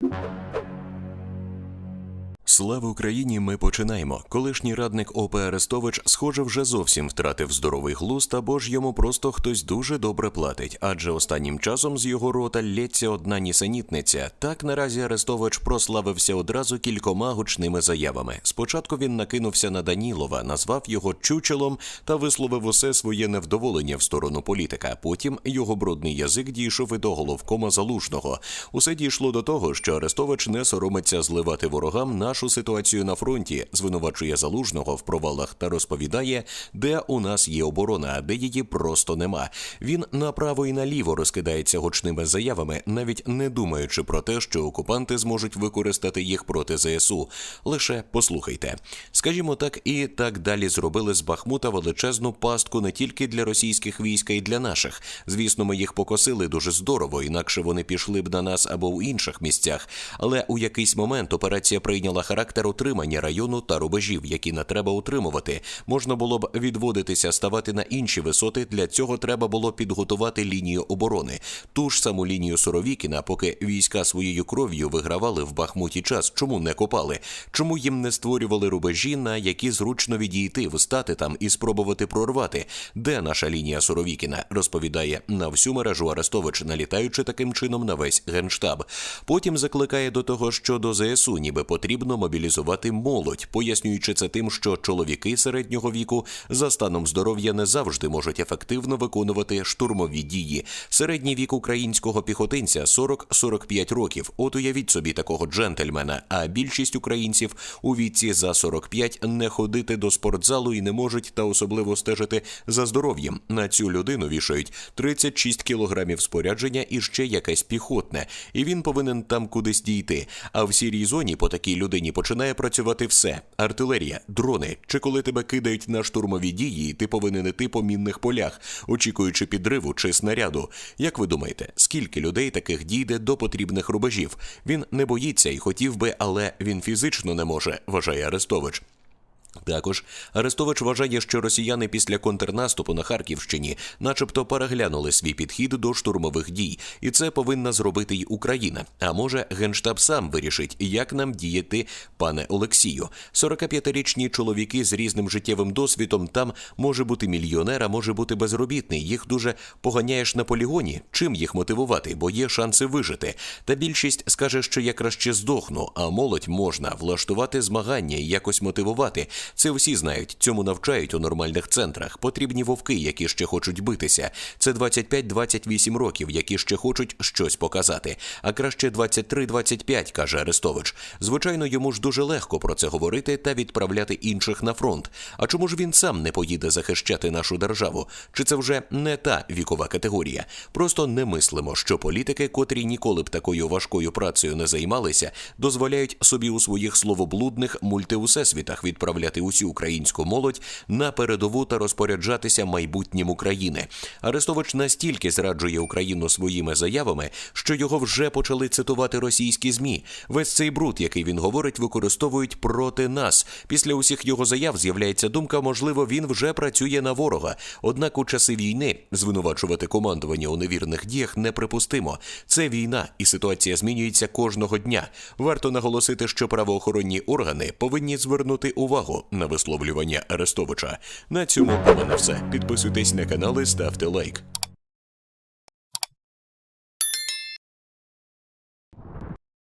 you Слава Україні! Ми починаємо. Колишній радник ОП Арестович, схоже, вже зовсім втратив здоровий глузд, або ж йому просто хтось дуже добре платить, адже останнім часом з його рота лється одна нісенітниця. Так наразі Арестович прославився одразу кількома гучними заявами. Спочатку він накинувся на Данілова, назвав його чучелом та висловив усе своє невдоволення в сторону політика. Потім його брудний язик дійшов і до головкома залужного. Усе дійшло до того, що Арестович не соромиться зливати ворогам нашу ситуацію на фронті, звинувачує залужного в провалах та розповідає, де у нас є оборона, а де її просто нема. Він направо і наліво розкидається гучними заявами, навіть не думаючи про те, що окупанти зможуть використати їх проти ЗСУ. Лише послухайте, скажімо так, і так далі зробили з Бахмута величезну пастку не тільки для російських військ, а й для наших. Звісно, ми їх покосили дуже здорово, інакше вони пішли б на нас або в інших місцях. Але у якийсь момент операція прийняла характер утримання району та рубежів, які не треба утримувати. Можна було б відводитися, ставати на інші висоти. Для цього треба було підготувати лінію оборони. Ту ж саму лінію Суровікіна, поки війська своєю кров'ю вигравали в Бахмуті час. Чому не копали? Чому їм не створювали рубежі, на які зручно відійти, встати там і спробувати прорвати? Де наша лінія Суровікіна? Розповідає на всю мережу Арестович, налітаючи таким чином на весь генштаб. Потім закликає до того, що до ЗСУ ніби потрібно мобілізувати молодь, пояснюючи це тим, що чоловіки середнього віку за станом здоров'я не завжди можуть ефективно виконувати штурмові дії. Середній вік українського піхотинця 40-45 років. От уявіть собі такого джентльмена. А більшість українців у віці за 45 не ходити до спортзалу і не можуть та особливо стежити за здоров'ям. На цю людину вішають 36 кілограмів спорядження і ще якесь піхотне, і він повинен там кудись дійти. А в сірій зоні по такій людині починає працювати все: артилерія, дрони. Чи коли тебе кидають на штурмові дії, ти повинен іти по мінних полях, очікуючи підриву чи снаряду. Як ви думаєте, скільки людей таких дійде до потрібних рубежів? Він не боїться і хотів би, але він фізично не може, вважає Арестович. Також Арестович вважає, що росіяни після контрнаступу на Харківщині, начебто, переглянули свій підхід до штурмових дій, і це повинна зробити й Україна. А може, генштаб сам вирішить, як нам діяти, пане Олексію. 45-річні чоловіки з різним життєвим досвідом там може бути мільйонер, а може бути безробітний. Їх дуже поганяєш на полігоні. Чим їх мотивувати, бо є шанси вижити. Та більшість скаже, що я краще здохну, а молодь можна влаштувати змагання і якось мотивувати. Це всі знають, цьому навчають у нормальних центрах. Потрібні вовки, які ще хочуть битися. Це 25-28 років, які ще хочуть щось показати. А краще 23-25, каже Арестович. Звичайно, йому ж дуже легко про це говорити та відправляти інших на фронт. А чому ж він сам не поїде захищати нашу державу? Чи це вже не та вікова категорія? Просто не мислимо, що політики, котрі ніколи б такою важкою працею не займалися, дозволяють собі у своїх словоблудних мультиусесвітах відправляти усю українську молодь на передову та розпоряджатися майбутнім України. Арестович настільки зраджує Україну своїми заявами, що його вже почали цитувати російські змі. Весь цей бруд, який він говорить, використовують проти нас. Після усіх його заяв з'являється думка, можливо, він вже працює на ворога. Однак у часи війни звинувачувати командування у невірних діях неприпустимо. Це війна, і ситуація змінюється кожного дня. Варто наголосити, що правоохоронні органи повинні звернути увагу на висловлювання Арестовича. На цьому у мене все. Підписуйтесь на канал і ставте лайк.